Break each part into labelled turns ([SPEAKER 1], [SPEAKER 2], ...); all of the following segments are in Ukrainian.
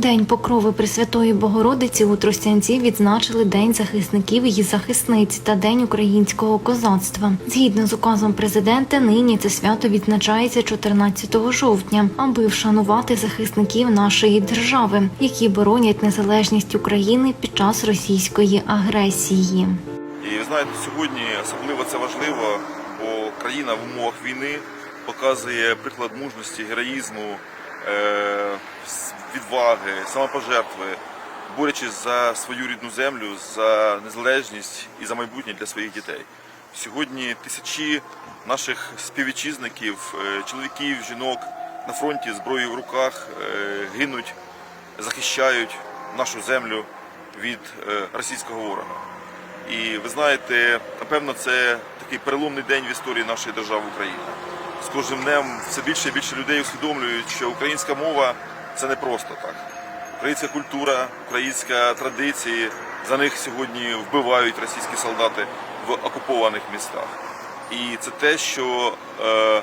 [SPEAKER 1] День покрови Пресвятої Богородиці у Тростянці відзначили День захисників і захисниць та День українського козацтва. Згідно з указом президента, нині це свято відзначається 14 жовтня, аби вшанувати захисників нашої держави, які боронять незалежність України під час російської агресії.
[SPEAKER 2] І знаєте, сьогодні особливо це важливо, бо країна в умовах війни показує приклад мужності, героїзму, відваги, самопожертви, борючись за свою рідну землю, за незалежність і за майбутнє для своїх дітей. Сьогодні тисячі наших співвітчизників, е, чоловіків, жінок на фронті зброєю в руках е, гинуть, захищають нашу землю від е, російського ворога. І ви знаєте, напевно, це такий переломний день в історії нашої держави України. З кожним днем все більше і більше людей усвідомлюють, що українська мова це не просто так. Українська культура, українська традиції за них сьогодні вбивають російські солдати в окупованих містах. І це те, що е,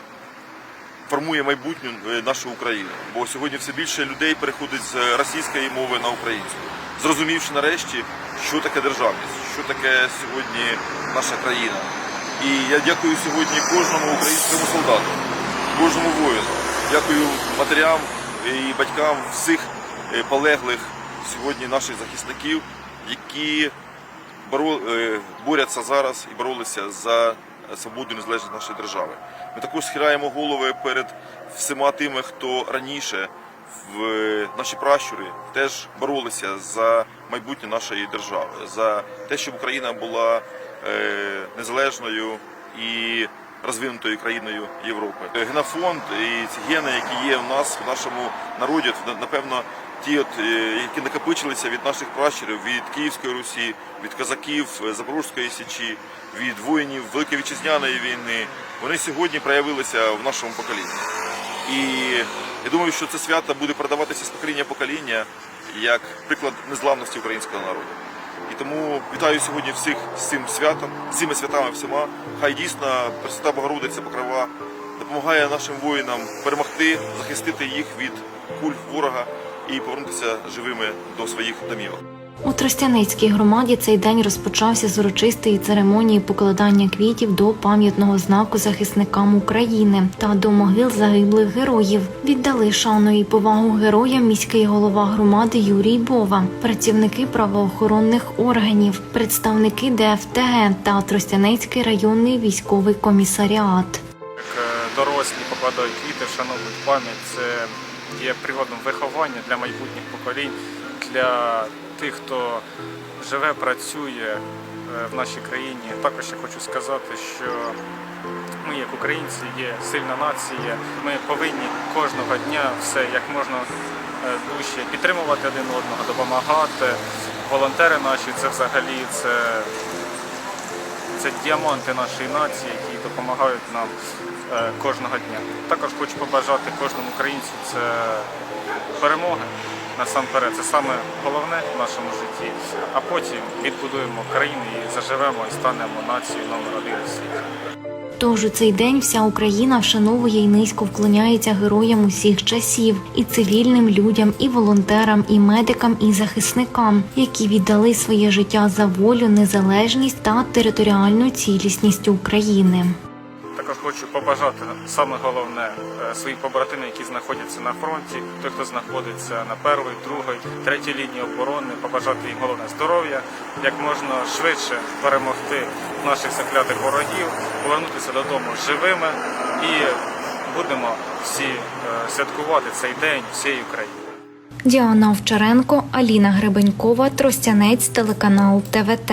[SPEAKER 2] формує майбутню е, нашу Україну. Бо сьогодні все більше людей переходить з російської мови на українську, зрозумівши нарешті, що таке державність, що таке сьогодні наша країна. І я дякую сьогодні кожному українському солдату, кожному воїну. Дякую матерям і батькам всіх е, полеглих сьогодні наших захисників, які боро- е, зараз і боролися за свободу і незалежність нашої держави. Ми також схиляємо голови перед всіма тими, хто раніше в е, наші пращури теж боролися за майбутнє нашої держави, за те, щоб Україна була незалежною і розвинутою країною Європи. Е, Генофонд і ці гени, які є в нас в нашому народі, напевно, ті, от, е, які накопичилися від наших пращурів, від Київської Русі, від козаків е, Запорізької Січі, від воїнів Великої Вітчизняної війни, вони сьогодні проявилися в нашому поколінні. І я думаю, що це свято буде передаватися з покоління покоління як приклад незламності українського народу. І тому вітаю сьогодні всіх з цим святом, з цими святами всіма. Хай дійсно Пресвята Богородиця Покрова допомагає нашим воїнам перемогти, захистити їх від куль ворога і повернутися живими до своїх домівок.
[SPEAKER 1] У Тростяницькій громаді цей день розпочався з урочистої церемонії покладання квітів до пам'ятного знаку захисникам України та до могил загиблих героїв. Віддали шану і повагу героям міський голова громади Юрій Бова, працівники правоохоронних органів, представники ДФТГ та Тростяницький районний військовий комісаріат.
[SPEAKER 3] Е, дорослі покладають квіти, вшановують пам'ять, це є прикладом виховання для майбутніх поколінь, для тих, хто живе, працює е, в нашій країні. Також я хочу сказати, що ми, як українці, є сильна нація. Ми повинні кожного дня все як можна душі дужче підтримувати один одного, допомагати. Волонтери наші це взагалі це це діаманти нашої нації, які допомагають нам е, кожного дня. Також хочу побажати кожному українцю це перемоги насамперед. Це саме головне в нашому житті. А потім відбудуємо країну і заживемо і станемо нацією номер один у світі.
[SPEAKER 1] Тож у цей день вся Україна вшановує і низько вклоняється героям усіх часів, і цивільним людям, і волонтерам, і медикам, і захисникам, які віддали своє життя за волю, незалежність та територіальну цілісність України.
[SPEAKER 3] Також хочу побажати саме головне е, своїм побратимам, які знаходяться на фронті, той, хто знаходиться на першій, другій, третій лінії оборони, побажати їм головне здоров'я, як можна швидше перемогти наших заклятих ворогів, повернутися додому живими і будемо всі е, святкувати цей день всією країною.
[SPEAKER 1] Діана Овчаренко, Аліна Гребенькова, Тростянець, телеканал ТВТ.